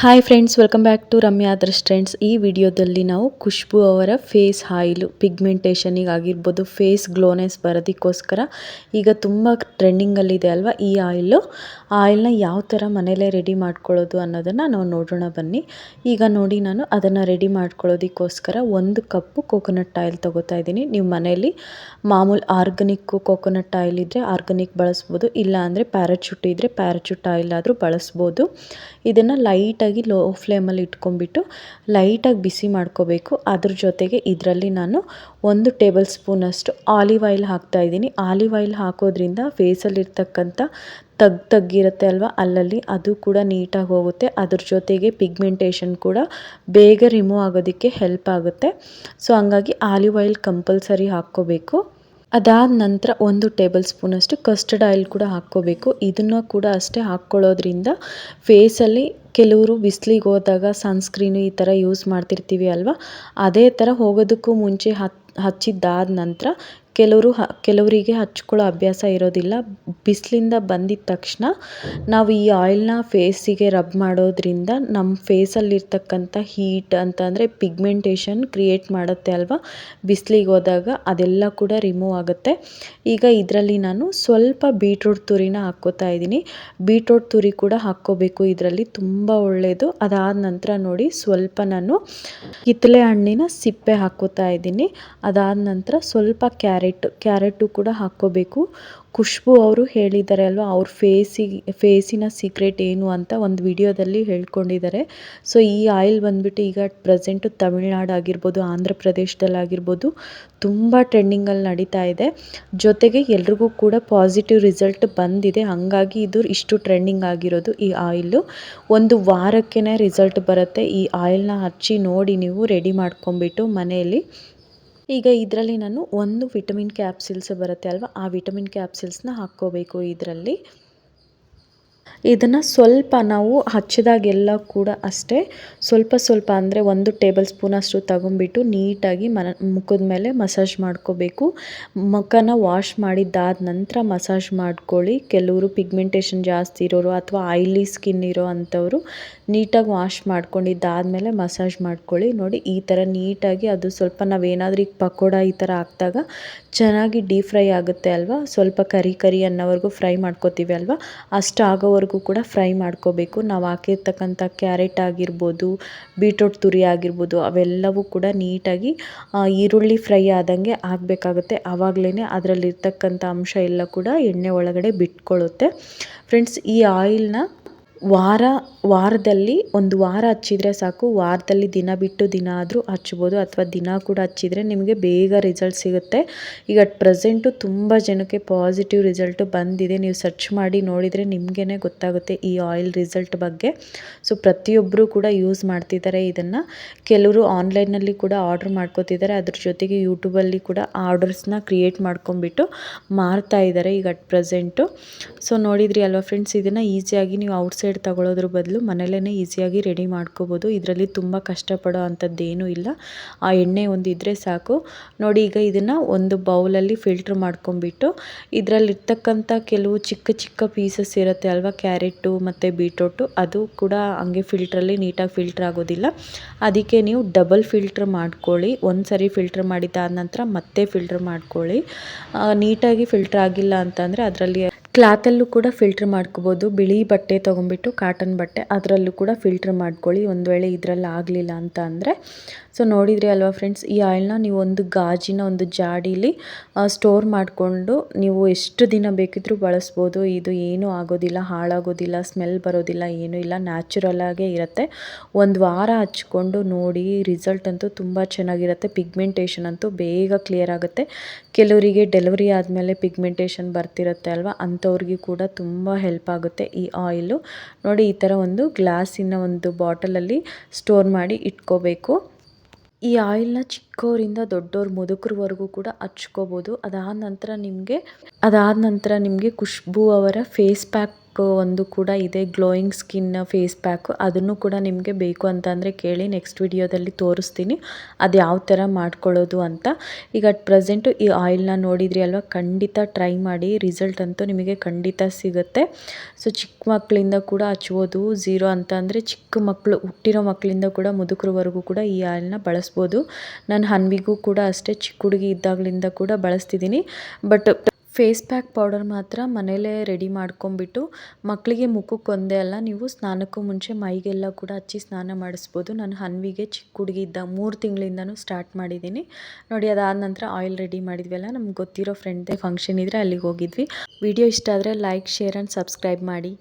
Hi friends welcome back to Ramya others trends ಈ ವಿಡಿಯೋದಲ್ಲಿ ನಾವು ಖುಷ್ಬು ಅವರ ಫೇಸ್ ಆಯಿಲು ಪಿಗ್ಮೆಂಟೇಷನಿಗೆ ಆಗಿರ್ಬೋದು ಫೇಸ್ ಗ್ಲೋನೆಸ್ ಬರೋದಕ್ಕೋಸ್ಕರ ಈಗ ತುಂಬ ಟ್ರೆಂಡಿಂಗಲ್ಲಿದೆ ಅಲ್ವಾ ಈ ಆಯಿಲು ಆಯಿಲ್ನ ಯಾವ ಥರ ಮನೇಲೇ ರೆಡಿ ಮಾಡ್ಕೊಳ್ಳೋದು ಅನ್ನೋದನ್ನು ನಾವು ನೋಡೋಣ ಬನ್ನಿ. ಈಗ ನೋಡಿ ನಾನು ಅದನ್ನು ರೆಡಿ ಮಾಡ್ಕೊಳ್ಳೋದಕ್ಕೋಸ್ಕರ ಒಂದು ಕಪ್ಪು ಕೋಕೋನಟ್ ಆಯಿಲ್ ತೊಗೋತಾ ಇದ್ದೀನಿ. ನೀವು ಮನೇಲಿ ಮಾಮೂಲು ಆರ್ಗನಿಕ್ಕು ಕೋಕೋನಟ್ ಆಯಿಲ್ ಇದ್ದರೆ ಆರ್ಗನಿಕ್ ಬಳಸ್ಬೋದು ಇಲ್ಲ ಅಂದರೆ ಪ್ಯಾರಾಚೂಟ್ ಇದ್ದರೆ ಪ್ಯಾರಾಚೂಟ್ ಆಯಿಲ್ ಆದರೂ ಬಳಸ್ಬೋದು. ಇದನ್ನು ಲೈಟಾಗಿ ಲೋ ಫ್ಲೇಮಲ್ಲಿ ಇಟ್ಕೊಂಡ್ಬಿಟ್ಟು ಲೈಟಾಗಿ ಬಿಸಿ ಮಾಡ್ಕೋಬೇಕು. ಅದ್ರ ಜೊತೆಗೆ ಇದರಲ್ಲಿ ನಾನು ಒಂದು ಟೇಬಲ್ ಸ್ಪೂನಷ್ಟು ಆಲಿವ್ ಆಯಿಲ್ ಹಾಕ್ತಾ ಇದ್ದೀನಿ. ಆಲಿವ್ ಆಯಿಲ್ ಹಾಕೋದ್ರಿಂದ ಫೇಸಲ್ಲಿರ್ತಕ್ಕಂಥ ತಗ್ ತಗ್ಗಿರುತ್ತೆ ಅಲ್ವಾ? ಅಲ್ಲಲ್ಲಿ ಅದು ಕೂಡ ನೀಟಾಗಿ ಹೋಗುತ್ತೆ. ಅದ್ರ ಜೊತೆಗೆ ಪಿಗ್ಮೆಂಟೇಷನ್ ಕೂಡ ಬೇಗ ರಿಮೂವ್ ಆಗೋದಕ್ಕೆ ಹೆಲ್ಪ್ ಆಗುತ್ತೆ. ಸೊ ಹಂಗಾಗಿ ಆಲಿವ್ ಆಯಿಲ್ ಕಂಪಲ್ಸರಿ ಹಾಕ್ಕೋಬೇಕು. ಅದಾದ ನಂತರ ಒಂದು ಟೇಬಲ್ ಸ್ಪೂನಷ್ಟು ಕಸ್ಟರ್ಡ್ ಆಯಿಲ್ ಕೂಡ ಹಾಕ್ಕೋಬೇಕು. ಇದನ್ನು ಕೂಡ ಅಷ್ಟೇ ಹಾಕ್ಕೊಳ್ಳೋದ್ರಿಂದ ಫೇಸಲ್ಲಿ ಕೆಲವರು ಬಿಸಿಲಿಗೆ ಹೋದಾಗ ಸನ್ಸ್ಕ್ರೀನು ಈ ಥರ ಯೂಸ್ ಮಾಡ್ತಿರ್ತೀವಿ ಅಲ್ವಾ? ಅದೇ ಥರ ಹೋಗೋದಕ್ಕೂ ಮುಂಚೆ ಹತ್ ಹಚ್ಚಿದ್ದಾದ ನಂತರ ಕೆಲವರು ಕೆಲವರಿಗೆ ಹಚ್ಕೊಳ್ಳೋ ಅಭ್ಯಾಸ ಇರೋದಿಲ್ಲ. ಬಿಸಿಲಿಂದ ಬಂದಿದ ತಕ್ಷಣ ನಾವು ಈ ಆಯಿಲ್ನ ಫೇಸಿಗೆ ರಬ್ ಮಾಡೋದ್ರಿಂದ ನಮ್ಮ ಫೇಸಲ್ಲಿರ್ತಕ್ಕಂಥ ಹೀಟ್ ಅಂತಂದರೆ ಪಿಗ್ಮೆಂಟೇಷನ್ ಕ್ರಿಯೇಟ್ ಮಾಡುತ್ತೆ ಅಲ್ವಾ? ಬಿಸಿಲಿಗೆ ಹೋದಾಗ ಅದೆಲ್ಲ ಕೂಡ ರಿಮೂವ್ ಆಗುತ್ತೆ. ಈಗ ಇದರಲ್ಲಿ ನಾನು ಸ್ವಲ್ಪ ಬೀಟ್ರೂಟ್ ತುರಿನ ಹಾಕ್ಕೋತಾ ಇದ್ದೀನಿ. ಬೀಟ್ರೂಟ್ ತುರಿ ಕೂಡ ಹಾಕ್ಕೋಬೇಕು ಇದರಲ್ಲಿ, ತುಂಬ ಒಳ್ಳೆಯದು ಅದಾದ ನಂತರ ನೋಡಿ ಸ್ವಲ್ಪ ನಾನು ಕಿತ್ತಳೆ ಹಣ್ಣಿನ ಸಿಪ್ಪೆ ಹಾಕ್ಕೋತಾ ಇದ್ದೀನಿ. ಅದಾದ ನಂತರ ಸ್ವಲ್ಪ ಕ್ಯಾರೆಟ್ ಕ್ಯಾರೆಟ್, ಕ್ಯಾರೆಟು ಕೂಡ ಹಾಕ್ಕೋಬೇಕು. ಖುಷ್ಬು ಅವರು ಹೇಳಿದ್ದಾರೆ ಅಲ್ವಾ, ಅವ್ರ ಫೇಸಿಗೆ ಫೇಸಿನ ಸೀಕ್ರೆಟ್ ಏನು ಅಂತ ಒಂದು ವಿಡಿಯೋದಲ್ಲಿ ಹೇಳ್ಕೊಂಡಿದ್ದಾರೆ. ಸೊ, ಈ ಆಯಿಲ್ ಬಂದುಬಿಟ್ಟು ಈಗ ಅಟ್ ಪ್ರೆಸೆಂಟು ತಮಿಳ್ನಾಡು ಆಗಿರ್ಬೋದು, ಆಂಧ್ರ ಪ್ರದೇಶದಲ್ಲಾಗಿರ್ಬೋದು ತುಂಬ ಟ್ರೆಂಡಿಂಗಲ್ಲಿ ನಡೀತಾ ಇದೆ. ಜೊತೆಗೆ ಎಲ್ರಿಗೂ ಕೂಡ ಪಾಸಿಟಿವ್ ರಿಸಲ್ಟ್ ಬಂದಿದೆ. ಹಾಗಾಗಿ ಇದು ಇಷ್ಟು ಟ್ರೆಂಡಿಂಗ್ ಆಗಿರೋದು ಈ ಆಯಿಲು. ಒಂದು ವಾರಕ್ಕೇ ರಿಸಲ್ಟ್ ಬರುತ್ತೆ. ಈ ಆಯಿಲ್ನ ಹಚ್ಚಿ ನೋಡಿ ನೀವು ರೆಡಿ ಮಾಡ್ಕೊಂಬಿಟ್ಟು ಮನೆಯಲ್ಲಿ ಈಗ ಇದರಲ್ಲಿ ನಾನು ಒಂದು ವಿಟಮಿನ್ ಕ್ಯಾಪ್ಸಿಲ್ಸ್ ಬರುತ್ತೆ ಅಲ್ವಾ? ಆ ವಿಟಮಿನ್ ಕ್ಯಾಪ್ಸಿಲ್ಸ್ನ ಹಾಕ್ಕೋಬೇಕು ಇದರಲ್ಲಿ. ಇದನ್ನು ಸ್ವಲ್ಪ ನಾವು ಹಚ್ಚಿದಾಗೆಲ್ಲ ಕೂಡ ಅಷ್ಟೇ. ಸ್ವಲ್ಪ ಸ್ವಲ್ಪ ಅಂದರೆ ಒಂದು ಟೇಬಲ್ ಸ್ಪೂನಷ್ಟು ತಗೊಂಡ್ಬಿಟ್ಟು ನೀಟಾಗಿ ಮನ, ಮುಖದ ಮೇಲೆ ಮಸಾಜ್ ಮಾಡ್ಕೋಬೇಕು. ಮುಖನ ವಾಶ್ ಮಾಡಿದ್ದಾದ ನಂತರ ಮಸಾಜ್ ಮಾಡ್ಕೊಳ್ಳಿ. ಕೆಲವರು ಪಿಗ್ಮೆಂಟೇಷನ್ ಜಾಸ್ತಿ ಇರೋರು ಅಥವಾ ಆಯಿಲಿ ಸ್ಕಿನ್ ಇರೋ ಅಂಥವರು ನೀಟಾಗಿ ವಾಶ್ ಮಾಡ್ಕೊಂಡಿದ್ದಾದಮೇಲೆ ಮಸಾಜ್ ಮಾಡ್ಕೊಳ್ಳಿ. ನೋಡಿ, ಈ ಥರ ನೀಟಾಗಿ ಅದು ಸ್ವಲ್ಪ ನಾವೇನಾದ್ರೂ ಈಗ ಪಕೋಡ ಈ ಥರ ಹಾಕಿದಾಗ ಚೆನ್ನಾಗಿ ಡೀಪ್ ಫ್ರೈ ಆಗುತ್ತೆ ಅಲ್ವಾ? ಸ್ವಲ್ಪ ಕರಿ ಕರಿ ಅನ್ನೋವರೆಗೂ ಫ್ರೈ ಮಾಡ್ಕೋತೀವಿ ಅಲ್ವಾ? ಅಷ್ಟು ಆಗೋವರೆಗೂ ಕೂಡ ಫ್ರೈ ಮಾಡ್ಕೋಬೇಕು. ನಾವು ಹಾಕಿರ್ತಕ್ಕಂಥ ಕ್ಯಾರೆಟ್ ಆಗಿರ್ಬೋದು, ಬೀಟ್ರೋಟ್ ತುರಿ ಆಗಿರ್ಬೋದು, ಅವೆಲ್ಲವೂ ಕೂಡ ನೀಟಾಗಿ ಈರುಳ್ಳಿ ಫ್ರೈ ಆದಂಗೆ ಆಗಬೇಕಾಗುತ್ತೆ. ಆವಾಗಲೇ ಅದರಲ್ಲಿರ್ತಕ್ಕಂಥ ಅಂಶ ಎಲ್ಲ ಕೂಡ ಎಣ್ಣೆ ಒಳಗಡೆ ಬಿಟ್ಕೊಳ್ಳುತ್ತೆ. ಫ್ರೆಂಡ್ಸ್ ಈ ಆಯಿಲ್ನ ವಾರ, ವಾರದಲ್ಲಿ ಒಂದು ವಾರ ಹಚ್ಚಿದ್ರೆ ಸಾಕು. ವಾರದಲ್ಲಿ ದಿನ ಬಿಟ್ಟು ದಿನ ಆದರೂ ಹಚ್ಬೋದು ಅಥವಾ ದಿನ ಕೂಡ ಹಚ್ಚಿದ್ರೆ ನಿಮಗೆ ಬೇಗ ರಿಸಲ್ಟ್ ಸಿಗುತ್ತೆ. ಈಗ ಅಟ್ ಪ್ರೆಸೆಂಟು ತುಂಬ ಜನಕ್ಕೆ ಪಾಸಿಟಿವ್ ರಿಸಲ್ಟು ಬಂದಿದೆ. ನೀವು ಸರ್ಚ್ ಮಾಡಿ ನೋಡಿದರೆ ನಿಮಗೇ ಗೊತ್ತಾಗುತ್ತೆ ಈ ಆಯಿಲ್ ರಿಸಲ್ಟ್ ಬಗ್ಗೆ. ಸೊ ಪ್ರತಿಯೊಬ್ಬರು ಕೂಡ ಯೂಸ್ ಮಾಡ್ತಿದ್ದಾರೆ ಇದನ್ನು. ಕೆಲವರು ಆನ್ಲೈನಲ್ಲಿ ಕೂಡ ಆರ್ಡ್ರ್ ಮಾಡ್ಕೋತಿದ್ದಾರೆ. ಅದ್ರ ಜೊತೆಗೆ ಯೂಟ್ಯೂಬಲ್ಲಿ ಕೂಡ ಆರ್ಡರ್ಸ್ನ ಕ್ರಿಯೇಟ್ ಮಾಡ್ಕೊಂಬಿಟ್ಟು ಮಾರ್ತಾ ಇದ್ದಾರೆ ಈಗ ಅಟ್ ಪ್ರೆಸೆಂಟು ಸೊ ನೋಡಿದ್ರಿ ಅಲ್ವಾ ಫ್ರೆಂಡ್ಸ್ ಇದನ್ನು ಈಸಿಯಾಗಿ ನೀವು ಔಟ್ಸೈಡ್ ತಗೊಳ್ಳೋದ್ರ ಬದಲು ಮನೆಯಲ್ಲೇ ಈಸಿಯಾಗಿ ರೆಡಿ ಮಾಡ್ಕೋಬೋದು. ಇದರಲ್ಲಿ ತುಂಬ ಕಷ್ಟಪಡೋ ಅಂಥದ್ದೇನೂ ಇಲ್ಲ. ಆ ಎಣ್ಣೆ ಒಂದು ಇದ್ದರೆ ಸಾಕು. ನೋಡಿ, ಈಗ ಇದನ್ನು ಒಂದು ಬೌಲಲ್ಲಿ ಫಿಲ್ಟ್ರ್ ಮಾಡ್ಕೊಂಬಿಟ್ಟು ಇದರಲ್ಲಿರ್ತಕ್ಕಂಥ ಕೆಲವು ಚಿಕ್ಕ ಚಿಕ್ಕ ಪೀಸಸ್ ಇರುತ್ತೆ ಅಲ್ವಾ? ಕ್ಯಾರೆಟು ಮತ್ತು ಬೀಟ್ರೋಟು ಅದು ಕೂಡ ಹಂಗೆ ಫಿಲ್ಟ್ರಲ್ಲಿ ನೀಟಾಗಿ ಫಿಲ್ಟ್ರ್ ಆಗೋದಿಲ್ಲ. ಅದಕ್ಕೆ ನೀವು ಡಬಲ್ ಫಿಲ್ಟ್ರ್ ಮಾಡ್ಕೊಳ್ಳಿ. ಒಂದು ಸರಿ ಫಿಲ್ಟ್ರ್ ಮಾಡಿದ್ದಾದ ನಂತರ ಮತ್ತೆ ಫಿಲ್ಟ್ರ್ ಮಾಡ್ಕೊಳ್ಳಿ. ನೀಟಾಗಿ ಫಿಲ್ಟ್ರ್ ಆಗಿಲ್ಲ ಅಂತಂದರೆ ಅದರಲ್ಲಿ ಕ್ಲಾತಲ್ಲೂ ಕೂಡ ಫಿಲ್ಟ್ರ್ ಮಾಡ್ಕೋಬೋದು. ಬಿಳಿ ಬಟ್ಟೆ ತೊಗೊಂಬಿಟ್ಟು ಕಾಟನ್ ಬಟ್ಟೆ ಅದರಲ್ಲೂ ಕೂಡ ಫಿಲ್ಟ್ರ್ ಮಾಡ್ಕೊಳ್ಳಿ. ಒಂದು ವೇಳೆ ಇದರಲ್ಲಿ ಆಗಲಿಲ್ಲ ಅಂತ ಅಂದರೆ ಸೊ ನೋಡಿದ್ರಿ ಅಲ್ವಾ ಫ್ರೆಂಡ್ಸ್, ಈ ಆಯಿಲ್ನ ನೀವು ಒಂದು ಗಾಜಿನ ಒಂದು ಜಾಡೀಲಿ ಸ್ಟೋರ್ ಮಾಡಿಕೊಂಡು ನೀವು ಎಷ್ಟು ದಿನ ಬೇಕಿದ್ರೂ ಬಳಸ್ಬೋದು. ಇದು ಏನೂ ಆಗೋದಿಲ್ಲ, ಹಾಳಾಗೋದಿಲ್ಲ ಸ್ಮೆಲ್ ಬರೋದಿಲ್ಲ, ಏನೂ ಇಲ್ಲ. ನ್ಯಾಚುರಲಾಗೇ ಇರುತ್ತೆ. ಒಂದು ವಾರ ಹಚ್ಕೊಂಡು ನೋಡಿ ರಿಸಲ್ಟ್ ಅಂತೂ ತುಂಬ ಚೆನ್ನಾಗಿರುತ್ತೆ. ಪಿಗ್ಮೆಂಟೇಷನ್ ಅಂತೂ ಬೇಗ ಕ್ಲಿಯರ್ ಆಗುತ್ತೆ. ಕೆಲವರಿಗೆ ಡೆಲಿವರಿ ಆದಮೇಲೆ ಪಿಗ್ಮೆಂಟೇಷನ್ ಬರ್ತಿರುತ್ತೆ ಅಲ್ವಾ? ಅಂಥವ್ರಿಗೆ ಕೂಡ ತುಂಬ ಹೆಲ್ಪ್ ಆಗುತ್ತೆ ಈ ಆಯಿಲು. ನೋಡಿ, ಈ ಥರ ಒಂದು ಗ್ಲಾಸಿನ ಒಂದು ಬಾಟಲಲ್ಲಿ ಸ್ಟೋರ್ ಮಾಡಿ ಇಟ್ಕೋಬೇಕು. ಈ ಆಯಿಲ್ನ ಚಿಕ್ಕವರಿಂದ ದೊಡ್ಡವ್ರ ಮುದುಕರವರೆಗೂ ಕೂಡ ಹಚ್ಕೋಬೋದು. ಅದಾದ ನಂತರ ನಿಮಗೆ, ಅದಾದ ನಂತರ ನಿಮಗೆ ಖುಷ್ಬು ಅವರ ಫೇಸ್ ಪ್ಯಾಕ್ ಒಂದು ಕೂಡ ಇದೆ ಗ್ಲೋಯಿಂಗ್ ಸ್ಕಿನ್ ಫೇಸ್ ಪ್ಯಾಕು ಅದನ್ನು ಕೂಡ ನಿಮಗೆ ಬೇಕು ಅಂತಂದರೆ ಕೇಳಿ ನೆಕ್ಸ್ಟ್ ವಿಡಿಯೋದಲ್ಲಿ ತೋರಿಸ್ತೀನಿ. ಅದು ಯಾವ ಥರ ಮಾಡ್ಕೊಳ್ಳೋದು ಅಂತ. ಈಗ ಅಟ್ ಪ್ರೆಸೆಂಟು ಈ ಆಯಿಲ್ನ ನೋಡಿದ್ರಿ ಅಲ್ವಾ? ಖಂಡಿತ ಟ್ರೈ ಮಾಡಿ ರಿಸಲ್ಟ್ ಅಂತೂ ನಿಮಗೆ ಖಂಡಿತ ಸಿಗುತ್ತೆ. ಸೊ ಚಿಕ್ಕ ಮಕ್ಕಳಿಂದ ಕೂಡ ಹಚ್ಬೋದು. ಝೀರೋ ಅಂತ ಚಿಕ್ಕ ಮಕ್ಕಳು ಹುಟ್ಟಿರೋ ಮಕ್ಕಳಿಂದ ಕೂಡ ಮುದುಕರವರೆಗೂ ಕೂಡ ಈ ಆಯಿಲ್ನ ಬಳಸ್ಬೋದು. ನಾನು ಹನ್ವಿಗೂ ಕೂಡ ಅಷ್ಟೇ ಚಿಕ್ಕ ಹುಡುಗಿ ಇದ್ದಾಗಲಿಂದ ಕೂಡ ಬಳಸ್ತಿದ್ದೀನಿ. ಬಟ್ ಫೇಸ್ ಪ್ಯಾಕ್ ಪೌಡರ್ ಮಾತ್ರ ಮನೇಲೇ ರೆಡಿ ಮಾಡ್ಕೊಂಬಿಟ್ಟು ಮಕ್ಕಳಿಗೆ ಮುಖಕ್ಕೆ ಒಂದೇ ಅಲ್ಲ, ನೀವು ಸ್ನಾನಕ್ಕೂ ಮುಂಚೆ ಮೈಗೆಲ್ಲ ಕೂಡ ಹಚ್ಚಿ ಸ್ನಾನ ಮಾಡಿಸ್ಬೋದು. ನಾನು ಹನ್ವಿಗೆ ಚಿಕ್ಕ ಹುಡುಗಿ ಇದ್ದ ಮೂರು ತಿಂಗಳಿಂದನೂ ಸ್ಟಾರ್ಟ್ ಮಾಡಿದ್ದೀನಿ. ನೋಡಿ, ಅದಾದ ನಂತರ ಆಯಿಲ್ ರೆಡಿ ಮಾಡಿದ್ವಿ ಅಲ್ಲ, ನಮ್ಗೆ ಗೊತ್ತಿರೋ ಫ್ರೆಂಡ್ದೇ ಫಂಕ್ಷನ್ ಇದ್ದರೆ ಅಲ್ಲಿಗೆ ಹೋಗಿದ್ವಿ. ವಿಡಿಯೋ ಇಷ್ಟ ಆದರೆ ಲೈಕ್ ಶೇರ್ ಆ್ಯಂಡ್ ಸಬ್ಸ್ಕ್ರೈಬ್ ಮಾಡಿ.